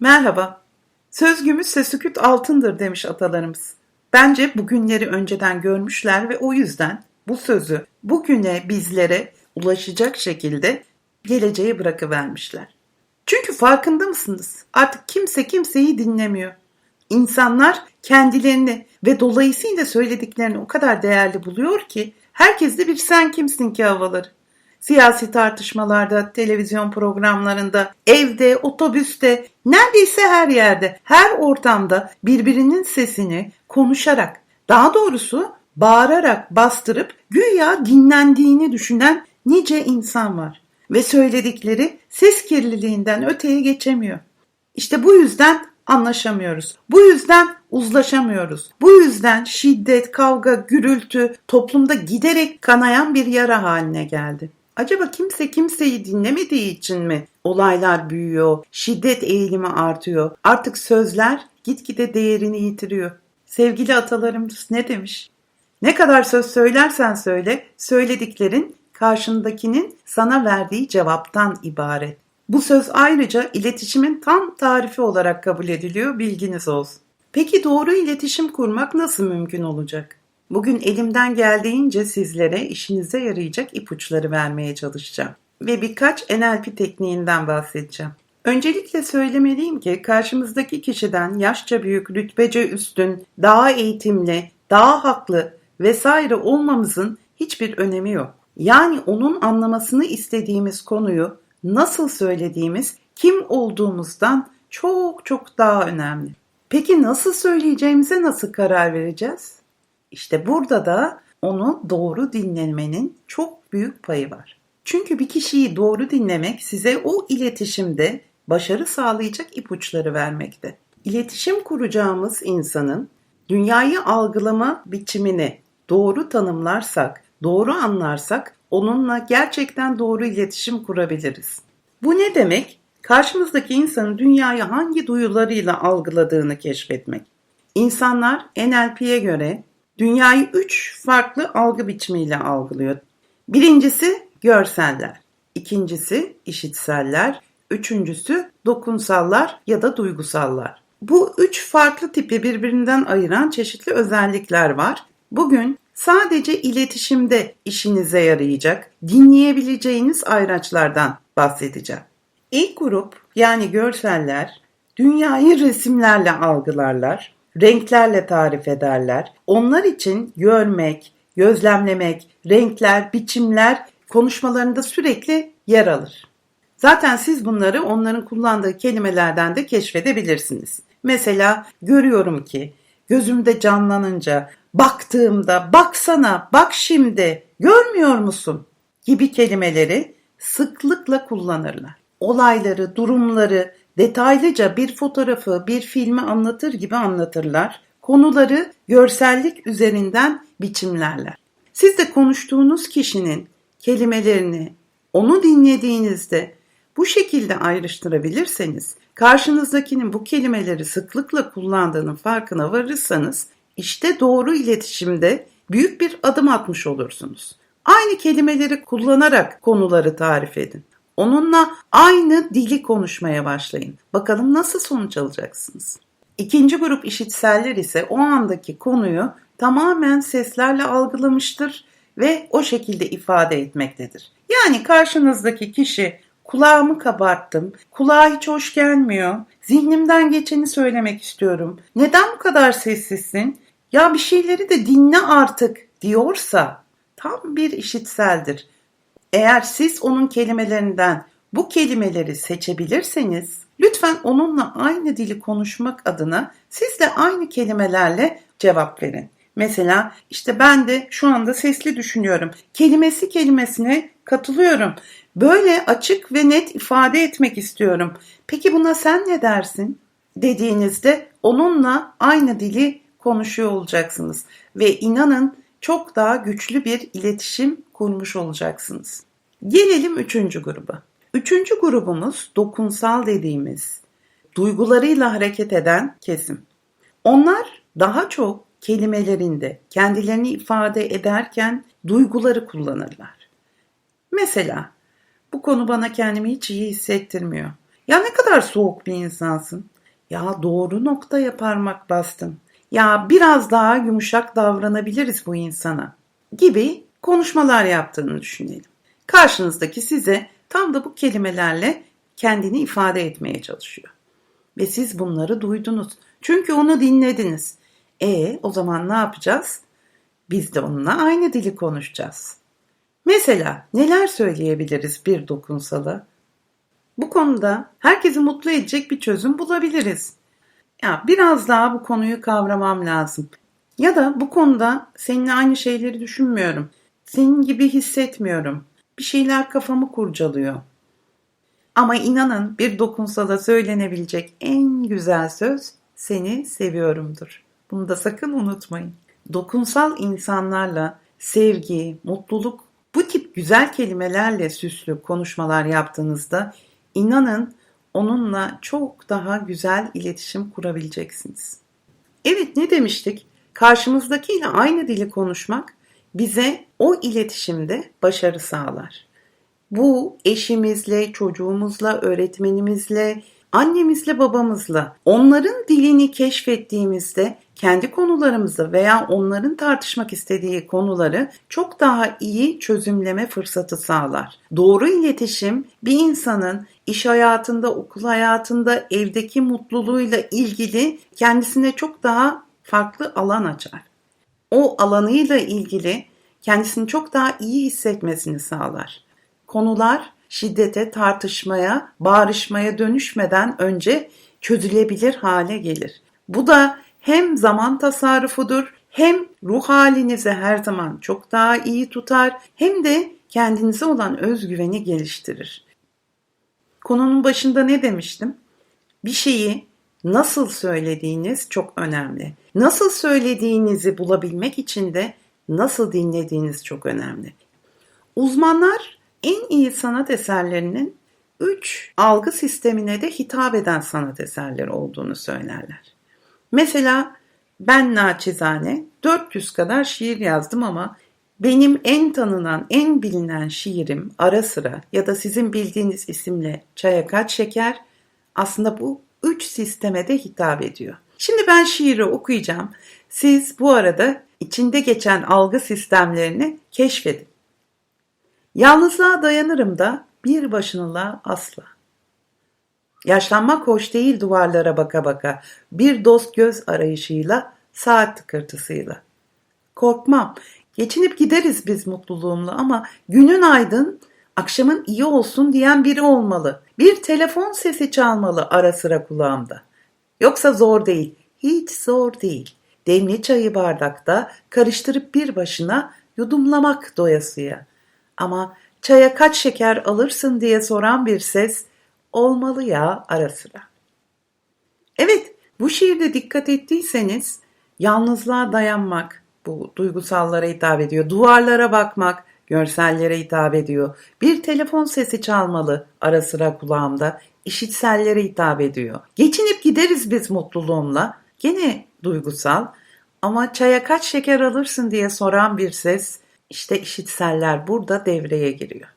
Merhaba. Söz gümüşse sükut altındır demiş atalarımız. Bence bugünleri önceden görmüşler ve o yüzden bu sözü bugüne bizlere ulaşacak şekilde geleceğe bırakıvermişler. Çünkü farkında mısınız? Artık kimse kimseyi dinlemiyor. İnsanlar kendilerini ve dolayısıyla söylediklerini o kadar değerli buluyor ki herkes de bir sen kimsin ki havaları. Siyasi tartışmalarda, televizyon programlarında, evde, otobüste, neredeyse her yerde, her ortamda birbirinin sesini konuşarak, daha doğrusu bağırarak bastırıp güya dinlendiğini düşünen nice insan var ve söyledikleri ses kirliliğinden öteye geçemiyor. İşte bu yüzden anlaşamıyoruz. Bu yüzden uzlaşamıyoruz. Bu yüzden şiddet, kavga, gürültü toplumda giderek kanayan bir yara haline geldi. Acaba kimse kimseyi dinlemediği için mi olaylar büyüyor, şiddet eğilimi artıyor? Artık sözler gitgide değerini yitiriyor. Sevgili atalarımız ne demiş? Ne kadar söz söylersen söyle, söylediklerin karşındakinin sana verdiği cevaptan ibaret. Bu söz ayrıca iletişimin tam tarifi olarak kabul ediliyor, bilginiz olsun. Peki doğru iletişim kurmak nasıl mümkün olacak? Bugün elimden geldiğince sizlere işinize yarayacak ipuçları vermeye çalışacağım ve birkaç NLP tekniğinden bahsedeceğim. Öncelikle söylemeliyim ki karşımızdaki kişiden yaşça büyük, rütbece üstün, daha eğitimli, daha haklı vesaire olmamızın hiçbir önemi yok. Yani onun anlamasını istediğimiz konuyu nasıl söylediğimiz, kim olduğumuzdan çok çok daha önemli. Peki nasıl söyleyeceğimize nasıl karar vereceğiz? İşte burada da onu doğru dinlemenin çok büyük payı var. Çünkü bir kişiyi doğru dinlemek size o iletişimde başarı sağlayacak ipuçları vermekte. İletişim kuracağımız insanın dünyayı algılama biçimini doğru tanımlarsak, doğru anlarsak onunla gerçekten doğru iletişim kurabiliriz. Bu ne demek? Karşımızdaki insanın dünyayı hangi duyularıyla algıladığını keşfetmek. İnsanlar NLP'ye göre dünyayı üç farklı algı biçimiyle algılıyor. Birincisi görseller, ikincisi işitseller, üçüncüsü dokunsallar ya da duygusallar. Bu üç farklı tipi birbirinden ayıran çeşitli özellikler var. Bugün sadece iletişimde işinize yarayacak, dinleyebileceğiniz ayraçlardan bahsedeceğim. İlk grup yani görseller dünyayı resimlerle algılarlar, renklerle tarif ederler. Onlar için görmek, gözlemlemek, renkler, biçimler konuşmalarında sürekli yer alır. Zaten siz bunları onların kullandığı kelimelerden de keşfedebilirsiniz. Mesela görüyorum ki, gözümde canlanınca, baktığımda, baksana, bak şimdi, görmüyor musun gibi kelimeleri sıklıkla kullanırlar. Olayları, durumları detaylıca bir fotoğrafı, bir filmi anlatır gibi anlatırlar. Konuları görsellik üzerinden biçimlerler. Siz de konuştuğunuz kişinin kelimelerini onu dinlediğinizde bu şekilde ayrıştırabilirseniz, karşınızdakinin bu kelimeleri sıklıkla kullandığının farkına varırsanız, işte doğru iletişimde büyük bir adım atmış olursunuz. Aynı kelimeleri kullanarak konuları tarif edin. Onunla aynı dili konuşmaya başlayın. Bakalım nasıl sonuç alacaksınız. İkinci grup işitseller ise o andaki konuyu tamamen seslerle algılamıştır ve o şekilde ifade etmektedir. Yani karşınızdaki kişi kulağımı kabarttım, kulağa hiç hoş gelmiyor, zihnimden geçeni söylemek istiyorum, neden bu kadar sessizsin, ya bir şeyleri de dinle artık diyorsa tam bir işitseldir. Eğer siz onun kelimelerinden bu kelimeleri seçebilirseniz lütfen onunla aynı dili konuşmak adına siz de aynı kelimelerle cevap verin. Mesela işte ben de şu anda sesli düşünüyorum. Kelimesi kelimesine katılıyorum. Böyle açık ve net ifade etmek istiyorum. Peki buna sen ne dersin? Dediğinizde onunla aynı dili konuşuyor olacaksınız ve inanın çok daha güçlü bir iletişim kurmuş olacaksınız. Gelelim üçüncü gruba. Üçüncü grubumuz dokunsal dediğimiz duygularıyla hareket eden kesim. Onlar daha çok kelimelerinde kendilerini ifade ederken duyguları kullanırlar. Mesela bu konu bana kendimi hiç iyi hissettirmiyor. Ya ne kadar soğuk bir insansın. Ya doğru noktaya parmak bastın. Ya biraz daha yumuşak davranabiliriz bu insana. Gibi konuşmalar yaptığını düşünelim. Karşınızdaki size tam da bu kelimelerle kendini ifade etmeye çalışıyor. Ve siz bunları duydunuz. Çünkü onu dinlediniz. E o zaman ne yapacağız? Biz de onunla aynı dili konuşacağız. Mesela neler söyleyebiliriz bir dokunsala? Bu konuda herkesi mutlu edecek bir çözüm bulabiliriz. Ya biraz daha bu konuyu kavramam lazım. Ya da bu konuda seninle aynı şeyleri düşünmüyorum. Senin gibi hissetmiyorum. Bir şeyler kafamı kurcalıyor. Ama inanın bir dokunsala söylenebilecek en güzel söz seni seviyorumdur. Bunu da sakın unutmayın. Dokunsal insanlarla sevgi, mutluluk bu tip güzel kelimelerle süslü konuşmalar yaptığınızda inanın onunla çok daha güzel iletişim kurabileceksiniz. Evet ne demiştik? Karşımızdakiyle aynı dili konuşmak bize o iletişimde başarı sağlar. Bu eşimizle, çocuğumuzla, öğretmenimizle, annemizle, babamızla onların dilini keşfettiğimizde kendi konularımızı veya onların tartışmak istediği konuları çok daha iyi çözümleme fırsatı sağlar. Doğru iletişim bir insanın iş hayatında, okul hayatında, evdeki mutluluğuyla ilgili kendisine çok daha farklı alan açar. O alanıyla ilgili kendisini çok daha iyi hissetmesini sağlar. Konular şiddete, tartışmaya, bağrışmaya dönüşmeden önce çözülebilir hale gelir. Bu da hem zaman tasarrufudur, hem ruh halinizi her zaman çok daha iyi tutar, hem de kendinize olan özgüveni geliştirir. Konunun başında ne demiştim? Bir şeyi nasıl söylediğiniz çok önemli. Nasıl söylediğinizi bulabilmek için de nasıl dinlediğiniz çok önemli. Uzmanlar en iyi sanat eserlerinin üç algı sistemine de hitap eden sanat eserleri olduğunu söylerler. Mesela ben naçizane 400 kadar şiir yazdım ama benim en tanınan, en bilinen şiirim ara sıra ya da sizin bildiğiniz isimle Çaya Kaç Şeker aslında bu üç sisteme de hitap ediyor. Şimdi ben şiiri okuyacağım. Siz bu arada içinde geçen algı sistemlerini keşfedin. Yalnızlığa dayanırım da bir başınılığa asla. Yaşlanmak hoş değil duvarlara baka baka, bir dost göz arayışıyla, saat tıkırtısıyla. Korkmam, geçinip gideriz biz mutluluğumla ama günün aydın, akşamın iyi olsun diyen biri olmalı. Bir telefon sesi çalmalı ara sıra kulağımda. Yoksa zor değil, hiç zor değil. Demli çayı bardakta karıştırıp bir başına yudumlamak doyasıya. Ama çaya kaç şeker alırsın diye soran bir ses olmalı ya ara sıra. Evet, bu şiirde dikkat ettiyseniz yalnızlığa dayanmak bu duygusallara hitap ediyor. Duvarlara bakmak görsellere hitap ediyor. Bir telefon sesi çalmalı ara sıra kulağımda işitsellere hitap ediyor. Geçinip gideriz biz mutluluğumla. Gene duygusal ama çaya kaç şeker alırsın diye soran bir ses işte işitseller burada devreye giriyor.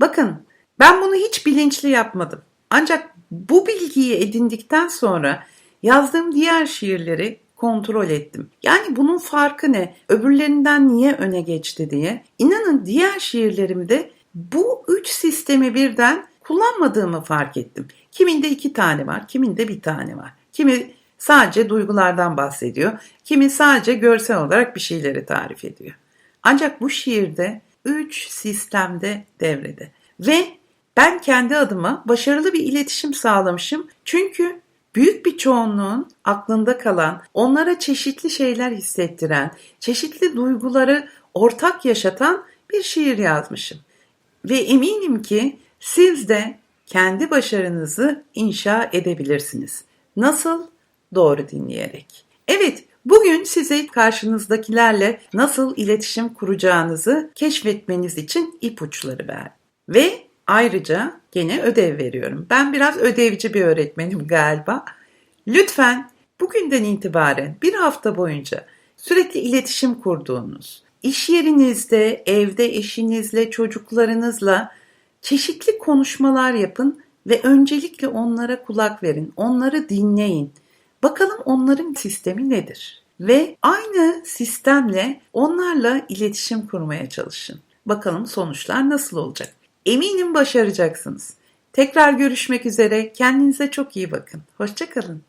Bakın ben bunu hiç bilinçli yapmadım. Ancak bu bilgiyi edindikten sonra yazdığım diğer şiirleri kontrol ettim. Yani bunun farkı ne? Öbürlerinden niye öne geçti diye. İnanın diğer şiirlerimde bu üç sistemi birden kullanmadığımı fark ettim. Kiminde iki tane var, kiminde bir tane var. Kimi sadece duygulardan bahsediyor, kimi sadece görsel olarak bir şeyleri tarif ediyor. Ancak bu şiirde üç sistemde devrede. Ve ben kendi adıma başarılı bir iletişim sağlamışım. Çünkü büyük bir çoğunluğun aklında kalan, onlara çeşitli şeyler hissettiren, çeşitli duyguları ortak yaşatan bir şiir yazmışım. Ve eminim ki siz de kendi başarınızı inşa edebilirsiniz. Nasıl? Doğru dinleyerek. Evet, bugün size karşınızdakilerle nasıl iletişim kuracağınızı keşfetmeniz için ipuçları verdim. Ve Ayrıca gene ödev veriyorum. Ben biraz ödevci bir öğretmenim galiba. Lütfen bugünden itibaren bir hafta boyunca sürekli iletişim kurduğunuz, iş yerinizde, evde eşinizle, çocuklarınızla çeşitli konuşmalar yapın ve öncelikle onlara kulak verin, onları dinleyin. Bakalım onların sistemi nedir? Ve aynı sistemle onlarla iletişim kurmaya çalışın. Bakalım sonuçlar nasıl olacak? Eminim başaracaksınız. Tekrar görüşmek üzere. Kendinize çok iyi bakın. Hoşçakalın.